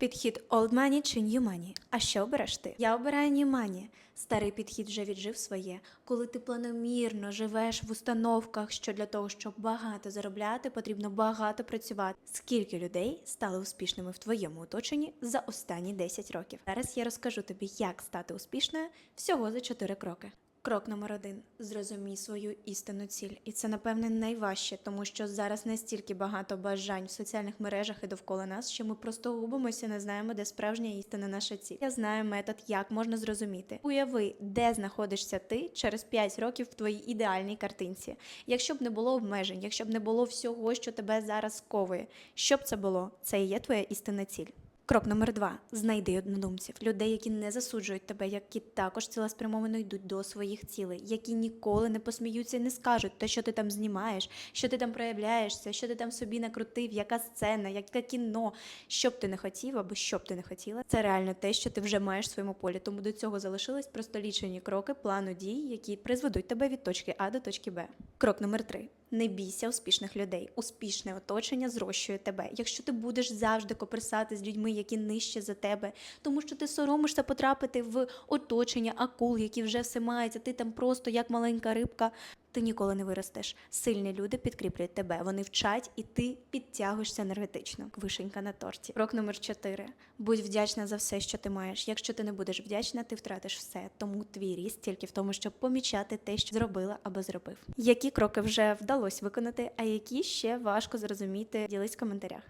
Підхід old money чи new money? А що обереш ти? Я обираю new money. Старий підхід вже віджив своє. Коли ти планомірно живеш в установках, що для того, щоб багато заробляти, потрібно багато працювати. Скільки людей стали успішними в твоєму оточенні за останні 10 років? Зараз я розкажу тобі, як стати успішною всього за 4 кроки. Крок номер один зрозумій свою істинну ціль, і це напевне найважче, тому що зараз настільки багато бажань в соціальних мережах і довкола нас, що ми просто губимося, не знаємо, де справжня істина наша ціль. Я знаю метод, як можна зрозуміти. Уяви, де знаходишся ти через 5 років в твоїй ідеальній картинці. Якщо б не було обмежень, якщо б не було всього, що тебе зараз сковує, що б це було? Це і є твоя істинна ціль. Крок номер два: знайди однодумців, людей, які не засуджують тебе, які також цілеспрямовано йдуть до своїх цілей, які ніколи не посміються і не скажуть те, що ти там знімаєш, що ти там проявляєшся, що ти там собі накрутив, яка сцена, яке кіно, що б ти не хотів або що б ти не хотіла. Це реально те, що ти вже маєш в своєму полі. Тому до цього залишились просто лічені кроки плану дій, які призведуть тебе від точки А до точки Б. Крок номер три. Не бійся успішних людей. Успішне оточення зрощує тебе. Якщо ти будеш завжди коперсати з людьми, які нижче за тебе, тому що ти соромишся потрапити в оточення акул, які вже все мають, а ти там просто як маленька рибка. Ти ніколи не виростеш. Сильні люди підкріплюють тебе. Вони вчать, і ти підтягуєшся енергетично. Вишенька на торті. Крок номер 4. Будь вдячна за все, що ти маєш. Якщо ти не будеш вдячна, ти втратиш все. Тому твій ріст тільки в тому, щоб помічати те, що зробила або зробив. Які кроки вже вдалося виконати, а які ще важко зрозуміти? Ділись в коментарях.